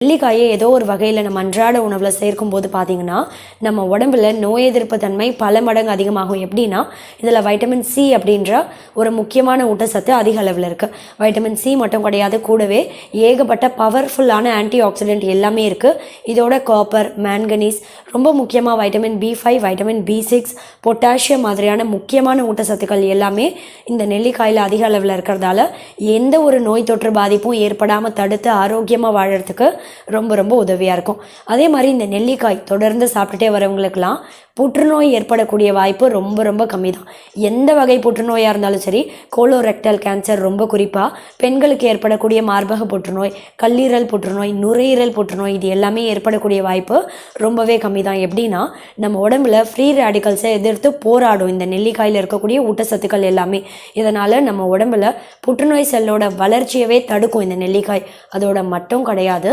நெல்லிக்காயை ஏதோ ஒரு வகையில் நம்ம அன்றாட உணவில் சேர்க்கும்போது பார்த்தீங்கன்னா நம்ம உடம்புல நோய் எதிர்ப்பு தன்மை பல மடங்கு அதிகமாகும். எப்படின்னா இதில் வைட்டமின் சி அப்படின்ற ஒரு முக்கியமான ஊட்டச்சத்து அதிக அளவில் இருக்குது வைட்டமின் சி மட்டும் கிடையாது கூடவே ஏகப்பட்ட பவர்ஃபுல்லான ஆன்டி ஆக்சிடென்ட் எல்லாமே இருக்குது இதோட காப்பர் மேங்கனீஸ் ரொம்ப முக்கியமாக vitamin B five vitamin B six potassium மாதிரியான முக்கியமான ஊட்டச்சத்துக்கள் எல்லாமே இந்த நெல்லிக்காயில் அதிக அளவில் இருக்கிறதால எந்த ஒரு நோய் தொற்று பாதிப்பும் ஏற்படாமல் தடுத்து ஆரோக்கியமாக வாழறதுக்கு ரொம்ப ரொம்ப உதவியாக இருக்கும். அதே மாதிரி இந்த நெல்லிக்காய் தொடர்ந்து சாப்பிட்டுட்டே வரவங்களுக்கெல்லாம் புற்றுநோய் ஏற்படக்கூடிய வாய்ப்பு ரொம்ப ரொம்ப கம்மி தான் எந்த வகை புற்றுநோயாக இருந்தாலும் சரி கோலோரெக்டல் கேன்சர் ரொம்ப குறிப்பாக பெண்களுக்கு ஏற்படக்கூடிய மார்பக புற்றுநோய் கல்லீரல் புற்றுநோய் நுரையீரல் புற்றுநோய் இது எல்லாமே ஏற்படக்கூடிய வாய்ப்பு ரொம்பவே கம்மி தான் எப்படின்னா நம்ம உடம்புல ஃப்ரீ ரேடிக்கல்ஸை எதிர்த்து போராடும் இந்த நெல்லிக்காயில் இருக்கக்கூடிய ஊட்டச்சத்துக்கள் எல்லாமே. இதனால் நம்ம உடம்புல புற்றுநோய் செல்லோட வளர்ச்சியவே தடுக்கும் இந்த நெல்லிக்காய். அதோட மட்டும் கிடையாது